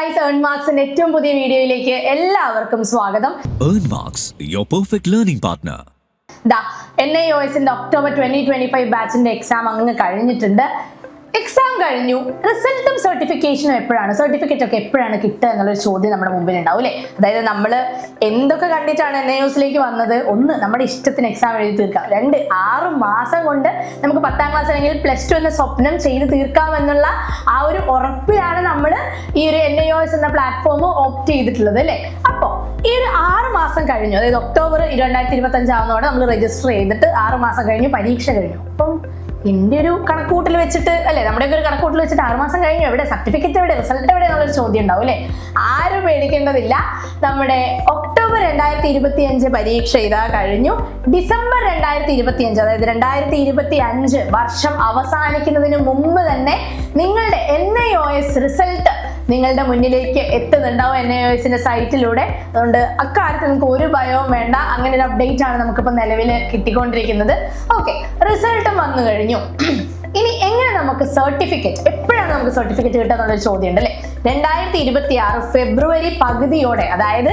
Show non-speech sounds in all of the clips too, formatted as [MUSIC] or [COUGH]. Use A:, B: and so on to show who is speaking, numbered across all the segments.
A: Guys earn മാർക്സിന്റെ ഏറ്റവും പുതിയ വീഡിയോയിലേക്ക് എല്ലാവർക്കും സ്വാഗതം
B: earn marks your perfect learning partner.
A: ദാ എൻ ഐ ഒ എസിന്റെ ഒക്ടോബർ ട്വന്റി ട്വന്റി ഫൈവ് ബാച്ചിന്റെ എക്സാം അങ്ങ് കഴിഞ്ഞിട്ടുണ്ട് എക്സാം കഴിഞ്ഞു. റിസൾട്ടും സർട്ടിഫിക്കേഷനും എപ്പോഴാണ്? സർട്ടിഫിക്കറ്റ് ഒക്കെ എപ്പോഴാണ് കിട്ടുക എന്നുള്ളൊരു ചോദ്യം നമ്മുടെ മുമ്പിൽ ഉണ്ടാവും അല്ലേ? അതായത് നമ്മൾ എന്തൊക്കെ കണ്ടിട്ടാണ് എൻ ഐ ഒസിലേക്ക് വന്നത്? ഒന്ന് നമ്മുടെ ഇഷ്ടത്തിന് എക്സാം എഴുതി തീർക്കാം. രണ്ട് ആറ് മാസം കൊണ്ട് നമുക്ക് പത്താം ക്ലാസ് അല്ലെങ്കിൽ പ്ലസ് ടു എന്ന സ്വപ്നം ചെയ്ത് തീർക്കാം എന്നുള്ള ആ ഒരു ഉറപ്പിലാണ് നമ്മൾ ഈ ഒരു എൻ ഐ എസ് എന്ന പ്ലാറ്റ്ഫോം ഓപ്റ്റ് ചെയ്തിട്ടുള്ളത് അല്ലേ? അപ്പോൾ ഈ ഒരു ആറ് മാസം കഴിഞ്ഞു അതായത് ഒക്ടോബർ രണ്ടായിരത്തി ഇരുപത്തി അഞ്ചാവുന്നതോടെ നമ്മൾ രജിസ്റ്റർ ചെയ്തിട്ട് ആറ് മാസം കഴിഞ്ഞു പരീക്ഷ കഴിഞ്ഞു. അപ്പം എന്റെ ഒരു കണക്കൂട്ടിൽ വെച്ചിട്ട് അല്ലേ? നമ്മുടെ ഒരു കണക്കൂട്ടിൽ വെച്ചിട്ട് ആറ് മാസം കഴിഞ്ഞു എവിടെ? സർട്ടിഫിക്കറ്റ് എവിടെ? റിസൾട്ട് എവിടെ എന്നുള്ളൊരു ചോദ്യം ഉണ്ടാവും അല്ലേ? ആരും പേടിക്കേണ്ടതില്ല. നമ്മുടെ ഒക്ടോബർ രണ്ടായിരത്തി ഇരുപത്തി അഞ്ച് പരീക്ഷ ഇതാ കഴിഞ്ഞു. ഡിസംബർ രണ്ടായിരത്തി ഇരുപത്തി അഞ്ച് അതായത് രണ്ടായിരത്തി ഇരുപത്തി അഞ്ച് വർഷം അവസാനിക്കുന്നതിന് മുമ്പ് തന്നെ നിങ്ങളുടെ N I O S result നിങ്ങളുടെ മുന്നിലേക്ക് എത്തുന്നുണ്ടാവും എൻ ഐ എസിന്റെ സൈറ്റിലൂടെ. അതുകൊണ്ട് അക്കാര്യത്തിൽ നിങ്ങൾക്ക് ഒരു ഭയവും വേണ്ട. അങ്ങനെ ഒരു അപ്ഡേറ്റ് ആണ് നമുക്കിപ്പോൾ നിലവിൽ കിട്ടിക്കൊണ്ടിരിക്കുന്നത്. ഓക്കെ റിസൾട്ടും വന്നു കഴിഞ്ഞു. [CLEARS THROAT] ഇനി എങ്ങനെ നമുക്ക് സർട്ടിഫിക്കറ്റ് എപ്പോഴാണ് നമുക്ക് സർട്ടിഫിക്കറ്റ് കിട്ടുക എന്നുള്ളൊരു ചോദ്യം ഉണ്ട് അല്ലേ? രണ്ടായിരത്തി ഇരുപത്തി ആറ് ഫെബ്രുവരി പകുതിയോടെ അതായത്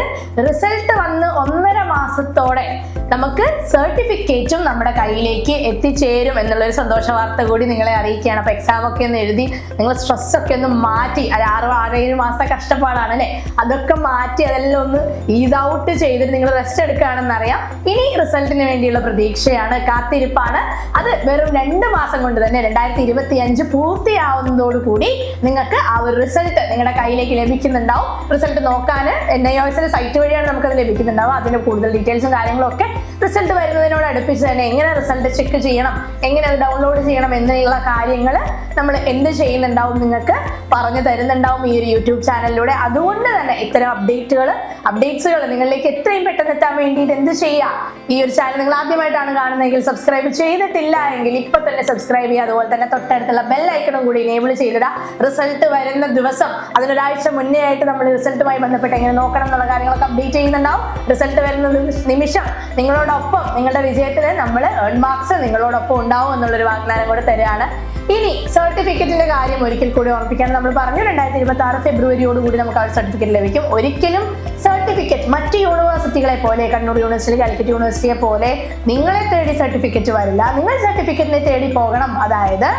A: റിസൾട്ട് വന്ന് ഒന്നര മാസത്തോടെ നമുക്ക് സർട്ടിഫിക്കറ്റും നമ്മുടെ കയ്യിലേക്ക് എത്തിച്ചേരും എന്നുള്ളൊരു സന്തോഷ വാർത്ത കൂടി നിങ്ങളെ അറിയിക്കുകയാണ്. അപ്പൊ എക്സാം ഒക്കെ ഒന്ന് എഴുതി നിങ്ങൾ സ്ട്രെസ് ഒക്കെ ഒന്ന് മാറ്റി അത് ആറ് ആറേഴ് മാസത്തെ കഷ്ടപ്പാടാണ് അല്ലേ? അതൊക്കെ മാറ്റി അതെല്ലാം ഒന്ന് ഈസ് ഔട്ട് ചെയ്തിട്ട് നിങ്ങൾ റെസ്റ്റ് എടുക്കുകയാണെന്ന് അറിയാം. ഇനി റിസൾട്ടിന് വേണ്ടിയുള്ള പ്രതീക്ഷയാണ് കാത്തിരിപ്പാണ്. അത് വെറും രണ്ട് മാസം കൊണ്ട് തന്നെ രണ്ടായിരത്തി ഇരുപത്തി അഞ്ച് പൂർത്തിയാവുന്നതോടുകൂടി നിങ്ങൾക്ക് ആ ഒരു റിസൾട്ട് നിങ്ങളുടെ കയ്യിലേക്ക് ലഭിക്കുന്നുണ്ടാവും. റിസൾട്ട് നോക്കാൻ എൻ ഐ ഒസിന്റെ സൈറ്റ് വഴിയാണ് നമുക്കത് ലഭിക്കുന്നുണ്ടാവും അതിന്റെ കൂടുതൽ ഡീറ്റെയിൽസും കാര്യങ്ങളും ഒക്കെ റിസൾട്ട് വരുന്നതിനോട് അടുപ്പിച്ച് തന്നെ എങ്ങനെ റിസൾട്ട് ചെക്ക് ചെയ്യണം എങ്ങനെ അത് ഡൗൺലോഡ് ചെയ്യണം എന്നുള്ള കാര്യങ്ങൾ നമ്മൾ എന്ത് ചെയ്യുന്നുണ്ടാവും നിങ്ങൾക്ക് പറഞ്ഞു തരുന്നുണ്ടാവും ഈ ഒരു യൂട്യൂബ് ചാനലിലൂടെ. അതുകൊണ്ട് തന്നെ ഇത്തരം അപ്ഡേറ്റുകൾ അപ്ഡേറ്റ്സുകൾ നിങ്ങളിലേക്ക് എത്രയും പെട്ടെന്ന് എത്താൻ വേണ്ടിയിട്ട് എന്ത് ചെയ്യുക ഈ ഒരു ചാനൽ നിങ്ങൾ ആദ്യമായിട്ടാണ് കാണുന്നതെങ്കിൽ സബ്സ്ക്രൈബ് ചെയ്തിട്ടില്ല എങ്കിൽ ഇപ്പൊ തന്നെ സബ്സ്ക്രൈബ് ചെയ്യുക. അതുപോലെ തന്നെ തൊട്ടടുത്തുള്ള ബെൽ ഐക്കണും കൂടി എനേബിൾ ചെയ്തിടുക റിസൾട്ട് വരുന്ന ദിവസം അതിനൊരാഴ്ച മുന്നേ ആയിട്ട് നമ്മൾ റിസൾട്ടുമായി ബന്ധപ്പെട്ട് എങ്ങനെ നോക്കണം എന്നുള്ള കാര്യങ്ങളൊക്കെ അപ്ഡേറ്റ് ചെയ്യുന്നുണ്ടാവും. റിസൾട്ട് വരുന്ന നിമിഷം നിങ്ങളോടൊപ്പം നിങ്ങളുടെ വിജയത്തിൽ നമ്മൾ ഏൺ മാർക്സ് നിങ്ങളോടൊപ്പം ഉണ്ടാവും എന്നുള്ളൊരു വാഗ്ദാനം കൂടെ തരികയാണ്. ഇനി സർട്ടിഫിക്കറ്റിന്റെ കാര്യം ഒരിക്കൽ കൂടി ഓർപ്പിക്കാൻ നമ്മൾ പറഞ്ഞു രണ്ടായിരത്തി ഇരുപത്തി ആറ് ഫെബ്രുവരിയോട് കൂടി നമുക്ക് ആ സർട്ടിഫിക്കറ്റ് ലഭിക്കും. ഒരിക്കലും സർട്ടിഫിക്കറ്റ് മറ്റ് യൂണിവേഴ്സിറ്റികളെ പോലെ കണ്ണൂർ യൂണിവേഴ്സിറ്റി കാലിക്കറ്റ് യൂണിവേഴ്സിറ്റിയെ പോലെ നിങ്ങളെ തേടി സർട്ടിഫിക്കറ്റ് വരില്ല. നിങ്ങൾ സർട്ടിഫിക്കറ്റിനെ തേടി പോകണം. അതായത്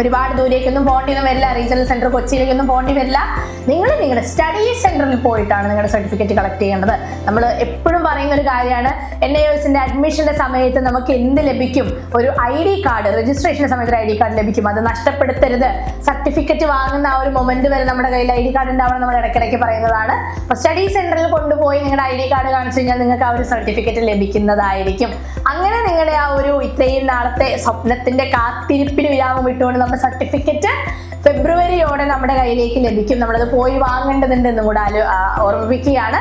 A: ഒരുപാട് ദൂരേക്കൊന്നും പോകേണ്ടി ഒന്നും വരില്ല. റീജിയണൽ സെന്റർ കൊച്ചിയിലേക്കൊന്നും പോകേണ്ടി വരില്ല. നിങ്ങൾ നിങ്ങളുടെ സ്റ്റഡി സെന്ററിൽ പോയിട്ടാണ് നിങ്ങളുടെ സർട്ടിഫിക്കറ്റ് കളക്ട് ചെയ്യേണ്ടത്. നമ്മൾ എപ്പോഴും പറയുന്ന ഒരു കാര്യമാണ് എൻ ഐ എസിന്റെ അഡ്മിഷന്റെ സമയത്ത് നമുക്ക് എന്ത് ലഭിക്കും? ഒരു ഐ ഡി കാർഡ് രജിസ്ട്രേഷന്റെ സമയത്ത് ഐ ഡി കാർഡ് ലഭിക്കും. അത് നഷ്ടപ്പെടുത്തരുത്. സർട്ടിഫിക്കറ്റ് വാങ്ങുന്ന ആ ഒരു മൊമെന്റ് വരെ നമ്മുടെ കയ്യിൽ ഐ ഡി കാർഡ് ഉണ്ടാവണം നമ്മൾ ഇടയ്ക്കിടയ്ക്ക് പറയുന്നതാണ്. അപ്പോൾ സ്റ്റഡി സെന്ററിൽ കൊണ്ടുപോയി നിങ്ങളുടെ ഐ ഡി കാർഡ് കാണിച്ചു കഴിഞ്ഞാൽ നിങ്ങൾക്ക് ആ ഒരു സർട്ടിഫിക്കറ്റ് ലഭിക്കുന്നതായിരിക്കും. അങ്ങനെ നിങ്ങളുടെ ആ ഒരു ഇത്രയും നാളത്തെ സ്വപ്നത്തിന്റെ കാത്തിരിപ്പിന് വിരാമം വിട്ടുകൊണ്ട് നമ്മുടെ സർട്ടിഫിക്കറ്റ് ഫെബ്രുവരിയോടെ നമ്മുടെ കയ്യിലേക്ക് ലഭിക്കും. നമ്മളത് പോയി വാങ്ങേണ്ടതുണ്ട് എന്നും കൂടെ ഓർമ്മിപ്പിക്കുകയാണ്.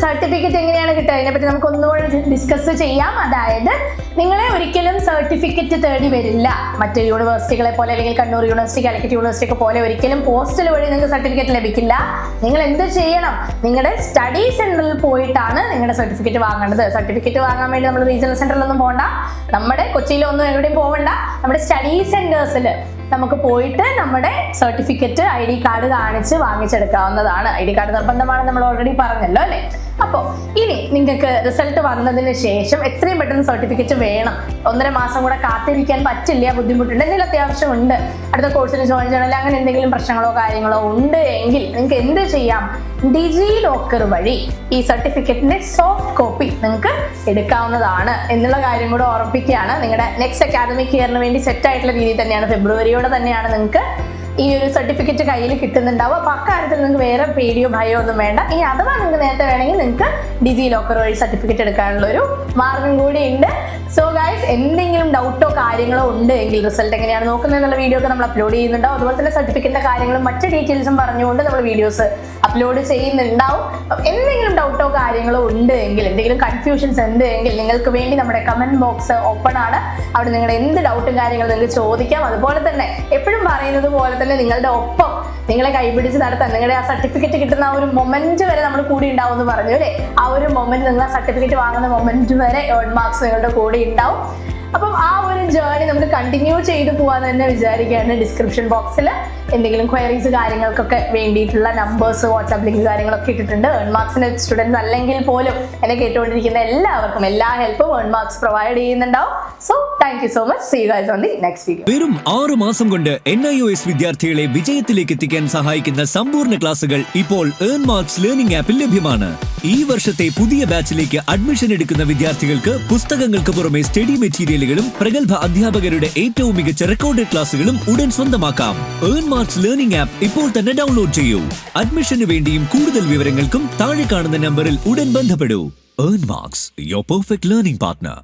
A: സർട്ടിഫിക്കറ്റ് എങ്ങനെയാണ് കിട്ടുക? അതിനെപ്പറ്റി നമുക്ക് ഒന്നുകൂടെ ഡിസ്കസ് ചെയ്യാം. അതായത് നിങ്ങളെ ഒരിക്കലും സർട്ടിഫിക്കറ്റ് തേടി വരില്ല. മറ്റ് യൂണിവേഴ്സിറ്റികളെ പോലെ അല്ലെങ്കിൽ കണ്ണൂർ യൂണിവേഴ്സിറ്റി കാലിക്കറ്റ് യൂണിവേഴ്സിറ്റി ഒക്കെ പോലെ ഒരിക്കലും പോസ്റ്റൽ വഴി നിങ്ങൾക്ക് സർട്ടിഫിക്കറ്റ് ലഭിക്കില്ല. നിങ്ങൾ എന്ത് ചെയ്യണം? നിങ്ങളുടെ സ്റ്റഡി സെന്ററിൽ പോയിട്ടാണ് നിങ്ങളുടെ സർട്ടിഫിക്കറ്റ് വാങ്ങേണ്ടത്. സർട്ടിഫിക്കറ്റ് വാങ്ങാൻ വേണ്ടി നമ്മൾ റീജിയണൽ സെന്ററിലൊന്നും പോകണ്ട നമ്മുടെ കൊച്ചിയിലൊന്നും എവിടെയും പോകണ്ട നമ്മുടെ സ്റ്റഡി സെന്റേഴ്സിൽ നമുക്ക് പോയിട്ട് നമ്മുടെ സർട്ടിഫിക്കറ്റ് ഐ ഡി കാർഡ് കാണിച്ച് വാങ്ങിച്ചെടുക്കാവുന്നതാണ്. ഐ ഡി കാർഡ് നിർബന്ധമാണ് നമ്മൾ ഓൾറെഡി പറഞ്ഞല്ലോ അല്ലേ? അപ്പോൾ ഇനി നിങ്ങൾക്ക് റിസൾട്ട് വന്നതിന് ശേഷം എത്രയും പെട്ടെന്ന് സർട്ടിഫിക്കറ്റ് വേണം. ഒന്നര മാസം കൂടെ കാത്തിരിക്കാൻ പറ്റില്ല ബുദ്ധിമുട്ടുണ്ട് എന്തെങ്കിലും അത്യാവശ്യമുണ്ട്. അടുത്ത കോഴ്സിന് ജോയിൻ ചെയ്യണമെങ്കിൽ അങ്ങനെ എന്തെങ്കിലും പ്രശ്നങ്ങളോ കാര്യങ്ങളോ ഉണ്ട് എങ്കിൽ നിങ്ങൾക്ക് എന്ത് ചെയ്യാം? ഡിജി ലോക്കർ വഴി ഈ സർട്ടിഫിക്കറ്റിന്റെ സോഫ്റ്റ് കോപ്പി നിങ്ങൾക്ക് എടുക്കാവുന്നതാണ് എന്നുള്ള കാര്യം കൂടെ ഓർമ്മിപ്പിക്കുകയാണ്. നിങ്ങളുടെ നെക്സ്റ്റ് അക്കാദമിക് ഇയറിന് വേണ്ടി സെറ്റ് ആയിട്ടുള്ള രീതിയിൽ തന്നെയാണ്. ഫെബ്രുവരിയോടെ തന്നെയാണ് നിങ്ങൾക്ക് ഈ ഒരു സർട്ടിഫിക്കറ്റ് കയ്യിൽ കിട്ടുന്നുണ്ടാവും. അപ്പൊ അക്കാര്യത്തിൽ നിങ്ങൾക്ക് വേറെ പേടിയോ ഭയോ ഒന്നും വേണ്ട. ഇനി അഥവാ നിങ്ങൾക്ക് നേരത്തെ വേണമെങ്കിൽ നിങ്ങൾക്ക് ഡിജി ലോക്കർ വഴി സർട്ടിഫിക്കറ്റ് എടുക്കാനുള്ള ഒരു മാർഗം കൂടി ഉണ്ട്. സോ ഗൈസ് എന്തെങ്കിലും ഡൗട്ടോ കാര്യങ്ങളോ ഉണ്ട് എങ്കിൽ റിസൾട്ട് എങ്ങനെയാണ് നോക്കുന്നത് എന്നുള്ള വീഡിയോ ഒക്കെ നമ്മൾ അപ്ലോഡ് ചെയ്യുന്നുണ്ടാവും അതുപോലെ തന്നെ സർട്ടിഫിക്കറ്റിന്റെ കാര്യങ്ങളും മറ്റ് ഡീറ്റെയിൽസും പറഞ്ഞുകൊണ്ട് നമ്മൾ വീഡിയോസ് അപ്ലോഡ് ചെയ്യുന്നുണ്ടാവും. എന്തെങ്കിലും ഡൗട്ടോ കാര്യങ്ങളോ ഉണ്ട് എങ്കിൽ എന്തെങ്കിലും കൺഫ്യൂഷൻസ് ഉണ്ട് എങ്കിൽ നിങ്ങൾക്ക് വേണ്ടി നമ്മുടെ കമന്റ് ബോക്സ് ഓപ്പൺ ആണ്. അവിടെ നിങ്ങളുടെ എന്ത് ഡൗട്ടും കാര്യങ്ങളും നിങ്ങൾക്ക് ചോദിക്കാം. അതുപോലെ തന്നെ എപ്പോഴും പറയുന്നത് പോലെ തന്നെ നിങ്ങളുടെ ഒപ്പം നിങ്ങളെ കൈപിടിച്ച് നടത്താൻ നിങ്ങളുടെ ആ സർട്ടിഫിക്കറ്റ് കിട്ടുന്ന ആ ഒരു മൊമെന്റ് വരെ നമ്മൾ കൂടി ഉണ്ടാവും എന്ന് പറഞ്ഞു അല്ലേ? ആ ഒരു മൊമെന്റ് നിങ്ങൾ ആ സർട്ടിഫിക്കറ്റ് വാങ്ങുന്ന മൊമെന്റ് വരെ ഏൺ മാർക്സ് നിങ്ങളുടെ കൂടെ ഉണ്ടാവും. അപ്പം ആ ഒരു ജേർണി നമുക്ക് കണ്ടിന്യൂ ചെയ്തു പോകാൻ തന്നെ വിചാരിക്കുകയാണ് ഡിസ്ക്രിപ്ഷൻ ബോക്സിൽ എന്തെങ്കിലും ക്വയറീസ് കാര്യങ്ങൾക്കൊക്കെ വേണ്ടിയിട്ടുള്ള നമ്പേഴ്സ് വാട്സാപ്പ് ലിങ്ക് കാര്യങ്ങളൊക്കെ ഇട്ടിട്ടുണ്ട്. ഏൺ മാർക്സിന് സ്റ്റുഡൻസ് അല്ലെങ്കിൽ പോലും എന്നെ കേട്ടുകൊണ്ടിരിക്കുന്ന എല്ലാവർക്കും എല്ലാ ഹെൽപ്പും ഏൺ മാർക്സ് പ്രൊവൈഡ് ചെയ്യുന്നുണ്ടാവും. So thank you so much see guys on the next video
B: വെറും ആറ് മാസം കൊണ്ട് എൻ ഐ ഒ എസ് വിദ്യാർത്ഥികളെ വിജയത്തിലേക്ക് എത്തിക്കാൻ സഹായിക്കുന്ന സമ്പൂർണ ക്ലാസുകൾ ഇപ്പോൾ ഏൺ മാർക്സ് ലേണിംഗ് ആപ്പിൽ ലഭ്യമാണ്. ഈ വർഷത്തെ പുതിയ ബാച്ചിലേക്ക് അഡ്മിഷൻ എടുക്കുന്ന വിദ്യാർത്ഥികൾക്ക് പുസ്തകങ്ങൾക്ക് പുറമെ സ്റ്റഡി മെറ്റീരിയലുകളും പ്രഗത്ഭ അധ്യാപകരുടെ ഏറ്റവും മികച്ച റെക്കോർഡ് ക്ലാസുകളും ഉടൻ സ്വന്തമാക്കാം. ഏൺ മാർക്സ് ലേണിംഗ് ആപ്പ് ഇപ്പോൾ തന്നെ ഡൗൺലോഡ് ചെയ്യൂ. അഡ്മിഷന് വേണ്ടിയും കൂടുതൽ വിവരങ്ങൾക്കും താഴെ കാണുന്ന നമ്പറിൽ ഉടൻ ബന്ധപ്പെടൂ. Earn marks your perfect learning partner